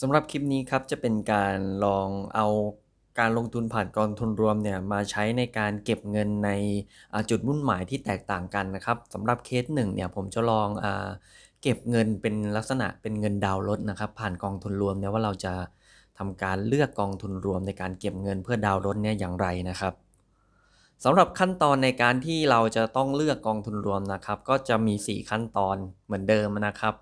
สำหรับคลิปนี้ครับจะเป็นการลองเอาการลงทุนผ่านกองทุนรวมเนี่ยมาใช้ในการเก็บเงินในจุดมุ่งหมายที่แตกต่างกันนะครับสำหรับเคสหนึ่งเนี่ยผมจะลองอเก็บเงินเป็นลักษณะเป็นเงินดาวน์รถนะครับผ่านกองทุนรวมเนี่ยว่าเราจะทำการเลือกกองทุนรวมในการเก็บเงินเพื่อดาวน์รถเนี่ยอย่างไรนะครับสำหรับขั้นตอนในการที่เราจะต้องเลือกกองทุนรวมนะครับ ก็จะมี 4 ขั้นตอนเหมือนเดิมนะครับ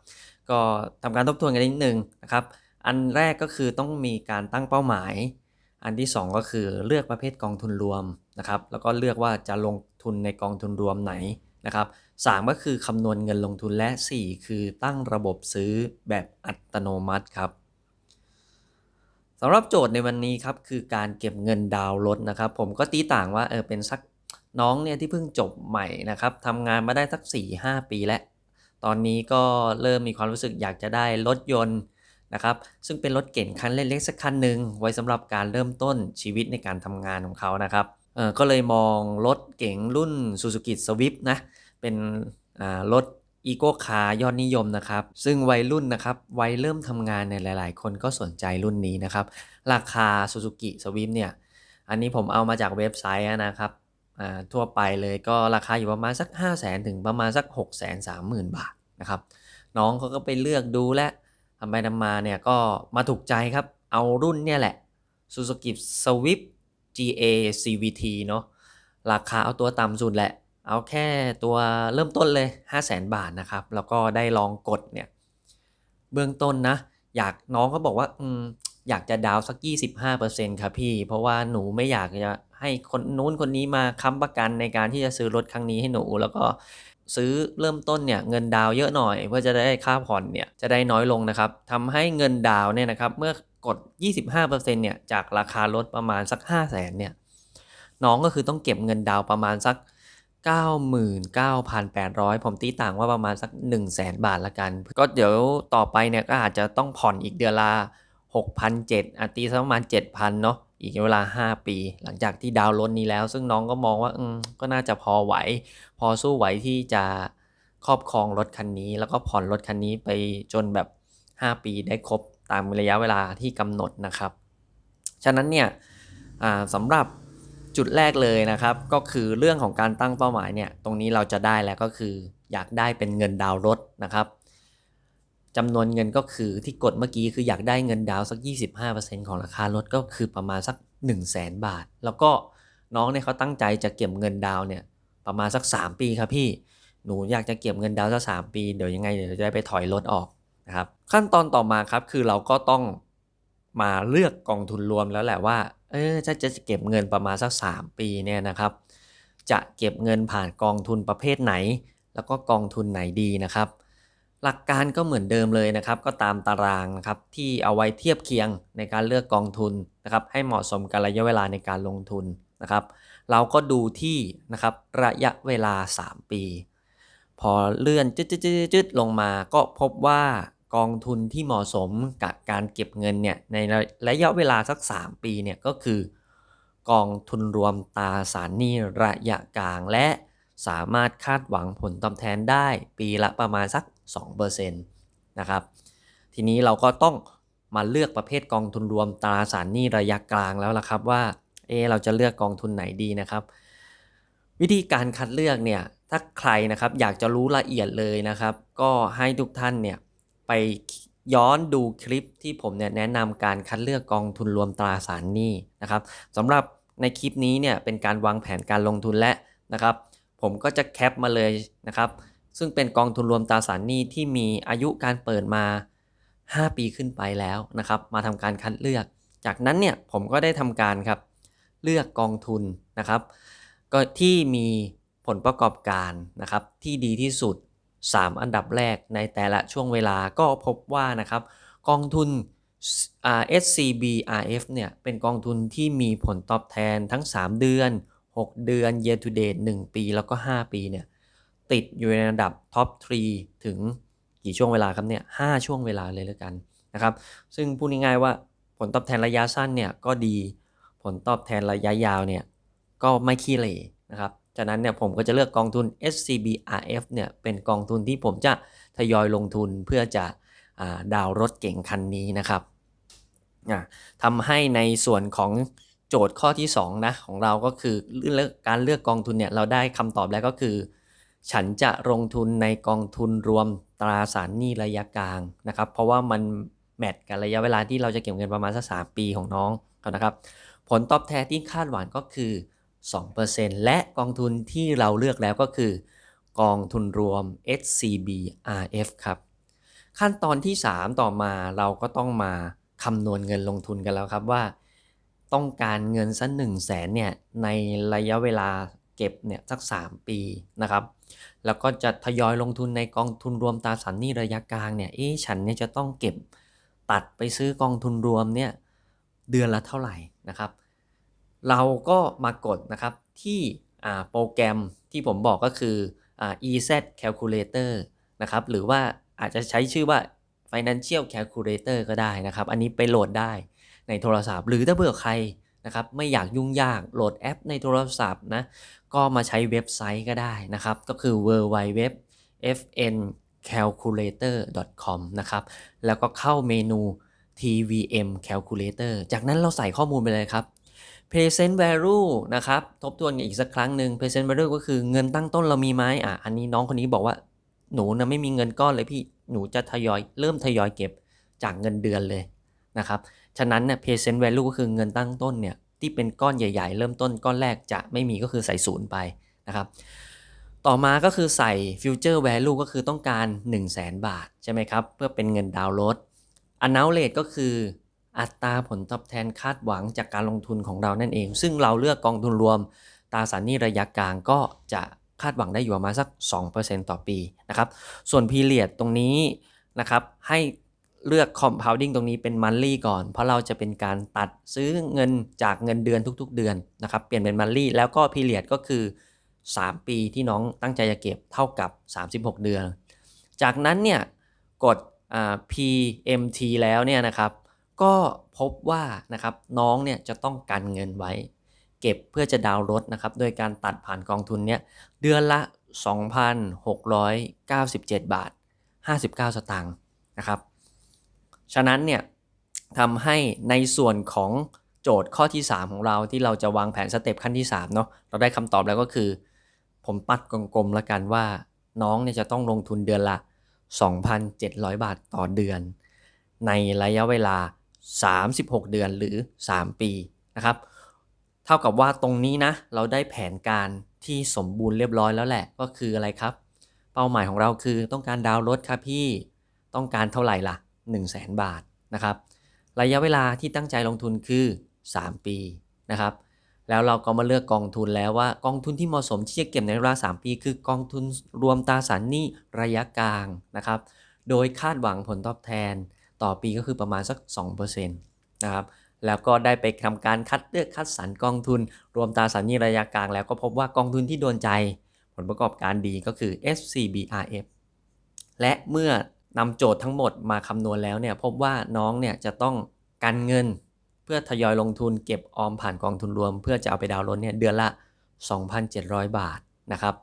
ก็ทำการทบทวนกันนิดนึงนะครับ อันแรกก็คือต้องมีการตั้งเป้าหมาย อันที่ 2 ก็คือเลือกประเภทกองทุนรวมนะครับ แล้วก็เลือกว่าจะลงทุนในกองทุนรวมไหนนะครับ3ก็คือคำนวณเงินลงทุนและ 4 คือตั้งระบบซื้อแบบอัตโนมัติครับสำหรับโจทย์ในวันนี้ครับคือการเก็บเงินดาวน์รถนะครับ ผมก็ตีต่างว่าเออเป็นสักน้องเนี่ยที่เพิ่งจบใหม่นะครับทำงานมาได้สัก 4-5 ปีแล้ว ตอนนี้ก็เริ่มมีความรู้สึกอยากจะได้รถยนต์ นะครับซึ่งเป็นรถเก๋งคันเล็กๆสักคันหนึ่งไว้สำหรับการเริ่มต้นชีวิตในการทำงานของเขานะครับเออก็เลยมองรถเก๋งรุ่น Suzuki Swift นะเป็นรถอีโก้คาร์ยอดนิยมนะครับ ซึ่งวัยรุ่นนะครับ วัยเริ่มทำงานในหลาย ๆ คนก็สนใจรุ่นนี้นะครับ ราคา Suzuki Swift เนี่ย อันนี้ผมเอามาจากเว็บไซต์นะครับทั่วไปเลยก็ราคาอยู่ประมาณสัก 5 0 0 0 0 0 ถึงประมาณสัก 6 3 0 0 0 0 บาทนะครับ น้องเขาก็ไปเลือกดูและ ทำไปทำมาเนี่ยก็มาถูกใจครับ เอารุ่นเนี่ยแหละ Suzuki Swift GA CVT เนาะราคาเอาตัวต่ำสุดแหละ เอาแค่ตัวเริ่มต้นเลย 5 0 0 0 0 0บาทนะครับ แล้วก็ได้ลองกดเนี่ยเบื้องต้นนะ อยากน้องเขาบอกว่าอืมอยากจะดาวสัก 25%ครับพี่ เพราะว่าหนูไม่อยากจะให้คนนู้นคนนี้มาค้ำประกันในการที่จะซื้อรถครั้งนี้ให้หนู แล้วก็ ซื้อเริ่มต้นเนี่ยเงินดาวเยอะหน่อย เพื่อจะได้ค่าผ่อนเนี่ยจะได้น้อยลงนะครับทำให้เงินดาวเนี่ยนะครับเมื่อกด 25%เนี่ยจากราคารถประมาณสัก 5 0 0 0 0 0เนี่ยน้องก็คือต้องเก็บเงินดาวประมาณสัก 99,800 ผมตีต่างว่าประมาณสัก 1 0 0 0 0แบาทละกัน ก็เดี๋ยวต่อไปเนี่ยก็อาจจะต้องผ่อนอีกเดือนละ6,700อาตีสักประมาณ 7,000 เนาะ อีกเวลา 5 ปี หลังจากที่ดาวน์รถนี้แล้ว ซึ่งน้องก็มองว่าอืมก็น่าจะพอไหว พอสู้ไหวที่จะครอบครองรถคันนี้ แล้วก็ผ่อนรถคันนี้ไปจนแบบ 5 ปีได้ครบตามระยะเวลาที่กำหนดนะครับ ฉะนั้นเนี่ยสำหรับจุดแรกเลยนะครับ ก็คือเรื่องของการตั้งเป้าหมายเนี่ยตรงนี้เราจะได้แล้วก็คืออยากได้เป็นเงินดาวน์รถนะครับ จำนวนเงินก็คือที่กดเมื่อกี้คืออยากได้เงินดาวน์สัก 25%ของราคารถก็คือประมาณสัก 1 0 0 0 0แสนบาท แล้วก็น้องเนี่ยเขาตั้งใจจะเก็บเงินดาวเนี่ยประมาณสัก 3 ปีครับพี่หนูอยากจะเก็บเงินดาวสัก 3 ปี เดี๋ยวยังไงเดี๋ยวจะได้ไปถอยรถออกนะครับขั้นตอนต่อมาครับคือเราก็ต้องมาเลือกกองทุนรวมแล้วแหละว่า เออถ้าจะเก็บเงินประมาณสัก 3 ปีเนี่ยนะครับ จะเก็บเงินผ่านกองทุนประเภทไหน แล้วก็กองทุนไหนดีนะครับ หลักการก็เหมือนเดิมเลยนะครับ ก็ตามตารางนะครับที่เอาไว้เทียบเคียงในการเลือกกองทุนนะครับ ให้เหมาะสมกับระยะเวลาในการลงทุนนะครับ เราก็ดูที่นะครับระยะเวลา 3 ปี พอเลื่อนจืดๆลงมาก็พบว่ากองทุนที่เหมาะสมกับการเก็บเงินเนี่ยในระยะเวลาสัก 3 ปีเนี่ยก็คือกองทุนรวมตราสารหนี้ระยะกลางและสามารถคาดหวังผลตอบแทนได้ปีละประมาณสัก 2%นะครับทีนี้เราก็ต้องมาเลือกประเภทกองทุนรวมตราสารหนี้ระยะกลางแล้วล่ะครับว่าเออเราจะเลือกกองทุนไหนดีนะครับ วิธีการคัดเลือกเนี่ยถ้าใครนะครับอยากจะรู้ละเอียดเลยนะครับ ก็ให้ทุกท่านเนี่ยไปย้อนดูคลิปที่ผมเนี่ยแนะนำการคัดเลือกกองทุนรวมตราสารหนี้นะครับสำหรับในคลิปนี้เนี่ยเป็นการวางแผนการลงทุนและนะครับ ผมก็จะแคปมาเลยนะครับ ซึ่งเป็นกองทุนรวมตราสารหนี้ที่มีอายุการเปิดมา 5 ปีขึ้นไปแล้วนะครับ มาทำการคัดเลือก จากนั้นเนี่ยผมก็ได้ทำการครับ เลือกกองทุนนะครับ ก็ที่มีผลประกอบการนะครับ ที่ดีที่สุด 3 อันดับแรกในแต่ละช่วงเวลาก็พบว่านะครับ กองทุน SCB RF เนี่ยเป็นกองทุนที่มีผลตอบแทนทั้ง 3 เดือน 6 เดือน year to date 1 ปีแล้วก็ 5 ปีเนี่ย ติดอยู่ในระดับท็อป3ถึงกี่ช่วงเวลาครับเนี่ย5ช่วงเวลาเลยแล้วกันนะครับ ซึ่งพูดง่ายๆว่าผลตอบแทนระยะสั้นเนี่ยก็ดี ผลตอบแทนระยะยาวเนี่ยก็ไม่ขี้เหร่นะครับฉะนั้นเนี่ยผมก็จะเลือกกองทุน SCB RF เนี่ยเป็นกองทุนที่ผมจะทยอยลงทุนเพื่อจะดาวรถเก่งคันนี้นะครับอะทำให้ในส่วนของโจทย์ข้อที่2นะของเราก็คืออกการเลือกกองทุนเนี่ยเราได้คำตอบแล้วก็คือ ฉันจะลงทุนในกองทุนรวมตราสารหนี้ระยะกลางนะครับ เพราะว่ามันแมทกับระยะเวลาที่เราจะเก็บเงินประมาณสักสปีของน้องนะครับ ผลตอบแทนที่คาดหวังก็คือ 2%และกองทุนที่เราเลือกแล้วก็คือ กองทุนรวม SCB RF ครับ ขั้นตอนที่ 3 ต่อมาเราก็ต้องมาคำนวณเงินลงทุนกันแล้วครับว่า ต้องการเงินสักหนึ่งแสนเนี่ยในระยะเวลา เก็บเนี่ยสัก 3 ปีนะครับ แล้วก็จะทยอยลงทุนในกองทุนรวมตราสารหนี้ระยะกลางเนี่ยเอ๊ะฉันเนี่ยจะต้องเก็บตัดไปซื้อกองทุนรวมเนี่ยเดือนละเท่าไหร่นะครับ เราก็มากดนะครับที่โปรแกรมที่ผมบอกก็คือ EZ Calculator นะครับหรือว่าอาจจะใช้ชื่อว่า Financial Calculator ก็ได้นะครับ อันนี้ไปโหลดได้ในโทรศัพท์ หรือถ้าเบื่อใครนะครับไม่อยากยุ่งยากโหลดแอปในโทรศัพท์นะ ก็มาใช้เว็บไซต์ก็ได้นะครับ ก็คือ www fn calculator com นะครับ แล้วก็เข้าเมนู tvm calculator จากนั้นเราใส่ข้อมูลไปเลยครับ present value นะครับ ทบทวนกันอีกสักครั้งหนึ่ง present value ก็คือเงินตั้งต้นเรามีไหมอะ อันนี้น้องคนนี้บอกว่าหนูนะไม่มีเงินก้อนเลยพี่ หนูจะทยอยเริ่มทยอยเก็บจากเงินเดือนเลยนะครับ ฉะนั้นเนี่ย present value ก็คือเงินตั้งต้นเนี่ย ที่เป็นก้อนใหญ่ ๆ เริ่มต้นก้อนแรกจะไม่มีก็คือใส่ศูนย์ไปนะครับ ต่อมาก็คือใส่ future value ก็คือต้องการ 1 0 0 0 0แบาท ใช่ไหมครับ เพื่อเป็นเงินดาวน์โหลด announce rate ก็คืออัตราผลตอบแทนคาดหวังจากการลงทุนของเรานั่นเอง ซึ่งเราเลือกกองทุนรวมตราสารหนี้ระยะกลางก็จะคาดหวังได้อยู่ประมาณสัก 2%ต่อปีนะครับ ส่วน period ตรงนี้นะครับให้ เลือก compounding ตรงนี้เป็น monthly ก่อน เพราะเราจะเป็นการตัดซื้อเงินจากเงินเดือนทุกๆ เดือนนะครับ เปลี่ยนเป็น monthly แล้วก็ period ก็คือ 3 ปีที่น้องตั้งใจจะเก็บเท่ากับ 36 เดือน จากนั้นเนี่ยกด PMT แล้วเนี่ยนะครับ ก็พบว่านะครับน้องเนี่ยจะต้องกันเงินไว้ เก็บเพื่อจะดาวน์รถนะครับ โดยการตัดผ่านกองทุนเนี่ยเดือนละ 2,697 บาท 59 สตางค์นะครับ ฉะนั้นเนี่ยทำให้ในส่วนของโจทย์ข้อที่ 3 ของเราที่เราจะวางแผนสเต็ปขั้นที่3เนาะเราได้คำตอบแล้วก็คือ ผมปัดกลมๆแล้วกันว่า น้องเนี่ยจะต้องลงทุนเดือนละ 2,700 บาทต่อเดือน ในระยะเวลา 36 เดือนหรือ 3 ปีนะครับ เท่ากับว่าตรงนี้นะ เราได้แผนการที่สมบูรณ์เรียบร้อยแล้วแหละก็คืออะไรครับ เป้าหมายของเราคือต้องการดาวน์รถครับพี่ต้องการเท่าไหร่ล่ะ 1 0 0 0 0แบาทนะครับ ระยะเวลาที่ตั้งใจลงทุนคือ 3 ปีนะครับ แล้วเราก็มาเลือกกองทุนแล้วว่ากองทุนที่เหมาะสมที่จะเก็บในเวลา 3 ปี คือกองทุนรวมตราสารหนี้ระยะกลางนะครับ โดยคาดหวังผลตอบแทนต่อปีก็คือประมาณสัก 2%นะครับแล้วก็ได้ไปทำการคัดเลือกคัดสรรกองทุน รวมตราสารหนี้ระยะกลาง แล้วก็พบว่ากองทุนที่โดนใจ ผลประกอบการดีก็คือ SCBRF และเมื่อ นำโจทย์ทั้งหมดมาคำนวณแล้วเนี่ยพบว่าน้องเนี่ยจะต้องกันเงิน เพื่อทยอยลงทุนเก็บออมผ่านกองทุนรวม เพื่อจะเอาไปดาวน์รถเนี่ยเดือนละ 2,700 บาทนะครับ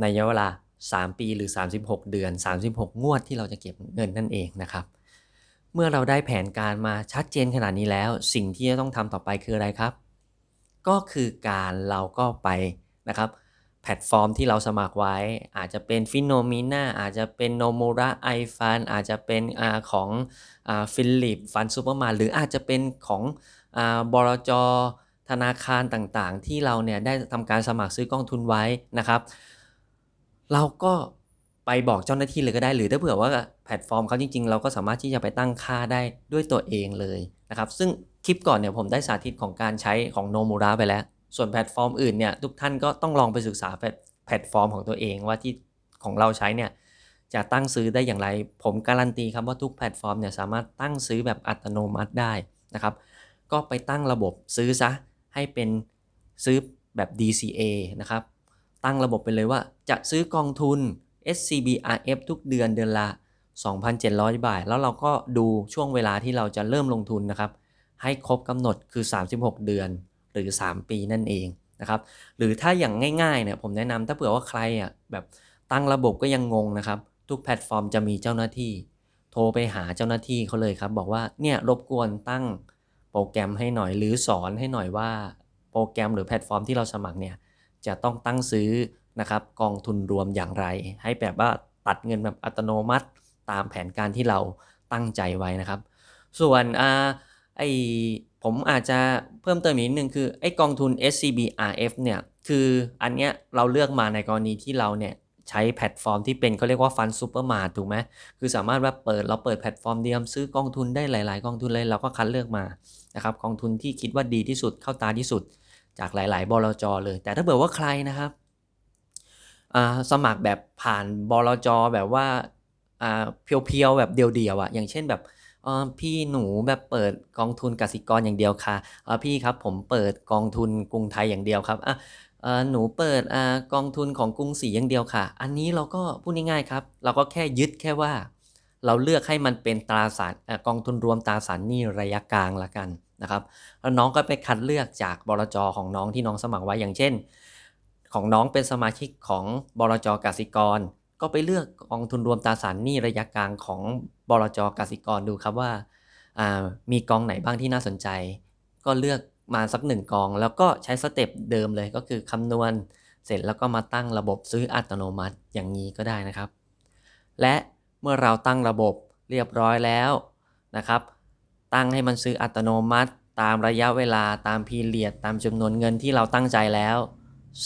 ในระยะเวลา 3 ปีหรือ 36 เดือน 36 งวดที่เราจะเก็บเงินนั่นเองนะครับ เมื่อเราได้แผนการมาชัดเจนขนาดนี้แล้ว สิ่งที่จะต้องทำต่อไปคืออะไรครับ ก็คือการเราก็ไปนะครับ แพลตฟอร์มที่เราสมัครไว้ อาจจะเป็นฟิโนมิน่าอาจจะเป็นโนมูระไอฟันอาจจะเป็นอของฟิลิปฟันซูเปอร์มาร์หรืออาจจะเป็นของบรจธนาคารต่างๆ ที่เราเนี่ยได้ทำการสมัครซื้อกองทุนไว้นะครับ เราก็ไปบอกเจ้าหน้าที่เลยก็ได้หรือถ้าเผื่อว่าแพลตฟอร์มเขาจริง ๆ เราก็สามารถที่จะไปตั้งค่าได้ด้วยตัวเองเลยนะครับ ซึ่งคลิปก่อนเนี่ยผมได้สาธิตของการใช้ของโนมูระไปแล้ว ส่วนแพลตฟอร์มอื่นเนี่ยทุกท่านก็ต้องลองไปศึกษาแพลตฟอร์มของตัวเองว่าที่ของเราใช้เนี่ยจะตั้งซื้อได้อย่างไร ผมการันตีครับว่าทุกแพลตฟอร์มเนี่ยสามารถตั้งซื้อแบบอัตโนมัติได้นะครับก็ไปตั้งระบบซื้อซะให้เป็นซื้อแบบ DCA นะครับตั้งระบบไปเลยว่าจะซื้อกองทุน SCBRF ทุกเดือนเดือนละ 2,700 บาท แล้วเราก็ดูช่วงเวลาที่เราจะเริ่มลงทุนนะครับ ให้ครบกำหนดคือ 36 เดือน หรือ 3 ปีนั่นเองนะครับ หรือถ้าอย่างง่ายๆเนี่ยผมแนะนำถ้าเผื่อว่าใครอะแบบตั้งระบบก็ยังงงนะครับ ทุกแพลตฟอร์มจะมีเจ้าหน้าที่ โทรไปหาเจ้าหน้าที่เขาเลยครับ บอกว่าเนี่ยรบกวนตั้งโปรแกรมให้หน่อยหรือสอนให้หน่อยว่าโปรแกรมหรือแพลตฟอร์มที่เราสมัครเนี่ยจะต้องตั้งซื้อนะครับกองทุนรวมอย่างไร ให้แบบว่าตัดเงินแบบอัตโนมัติตามแผนการที่เราตั้งใจไว้นะครับ ส่วนอ่าไอ ผมอาจจะเพิ่มเติมอีกนิดนึงคือไอกองทุน SCBRF เนี่ยคืออันเนี้ยเราเลือกมาในกรณีที่เราเนี่ยใช้แพลตฟอร์มที่เป็นเขาเรียกว่าฟันซูเปอร์มาร์ทถูกไหมคือสามารถว่าเปิดเราเปิดแพลตฟอร์มเดียวซื้อกองทุนได้หลาย ๆ กองทุนเลยเราก็คัดเลือกมานะครับกองทุนที่คิดว่าดีที่สุดเข้าตาที่สุด จากหลาย ๆบลจเลย แต่ถ้าเกิดว่าใครนะครับสมัครแบบผ่านบลจแบบว่าเพียวๆแบบเดียวๆอะอย่างเช่นแบบ พี่หนูแบบเปิดกองทุนกสิกรอย่างเดียวค่ะเออพี่ครับผมเปิดกองทุนกรุงไทยอย่างเดียวครับอะเออหนูเปิดอ่ากองทุนของกรุงศรีอย่างเดียวค่ะ อันนี้เราก็พูดง่ายๆครับ เราก็แค่ยึดแค่ว่า เราเลือกให้มันเป็นตราสารอกองทุนรวมตราสารหนี้ระยะกลางละกันนะครับแล้วน้องก็ไปคัดเลือกจากบลจของน้องที่น้องสมัครไว้อย่างเช่น ของน้องเป็นสมาชิกของบลจกสิกร ก็ไปเลือกกองทุนรวมตราสารหนี้ระยะกลางของบลจกสิกรดูครับว่าามีกองไหนบ้างที่น่าสนใจ ก็เลือกมาสักหนึ่งกอง แล้วก็ใช้สเต็ปเดิมเลยก็คือคำนวณเสร็จแล้วก็มาตั้งระบบซื้ออัตโนมัติอย่างนี้ก็ได้นะครับ และเมื่อเราตั้งระบบเรียบร้อยแล้วนะครับ ตั้งให้มันซื้ออัตโนมัติ ตามระยะเวลาตามพีเรียดตามจำนวนเงินที่เราตั้งใจแล้ว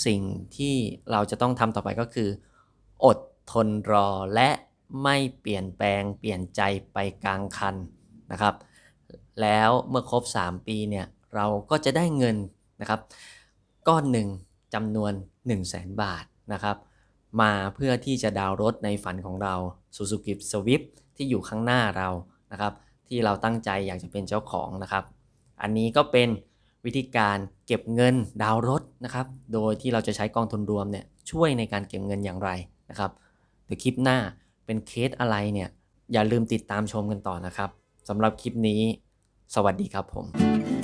สิ่งที่เราจะต้องทำต่อไปก็คือ ทนรอและไม่เปลี่ยนแปลงเปลี่ยนใจไปกลางคันนะครับ แล้วเมื่อครบ 3 ปีเนี่ยเราก็จะได้เงินนะครับ ก้อนหนึ่งจำนวน 1 0 0 0 0แบาทนะครับ มาเพื่อที่จะดาวน์รถในฝันของเรา Suzuki Swift ที่อยู่ข้างหน้าเรานะครับ ที่เราตั้งใจอยากจะเป็นเจ้าของนะครับ อันนี้ก็เป็นวิธีการเก็บเงินดาวน์รถนะครับ โดยที่เราจะใช้กองทุนรวมเนี่ยช่วยในการเก็บเงินอย่างไรนะครับ หรือคลิปหน้าเป็นเคสอะไรเนี่ย อย่าลืมติดตามชมกันต่อนะครับสำหรับคลิปนี้ สวัสดีครับผม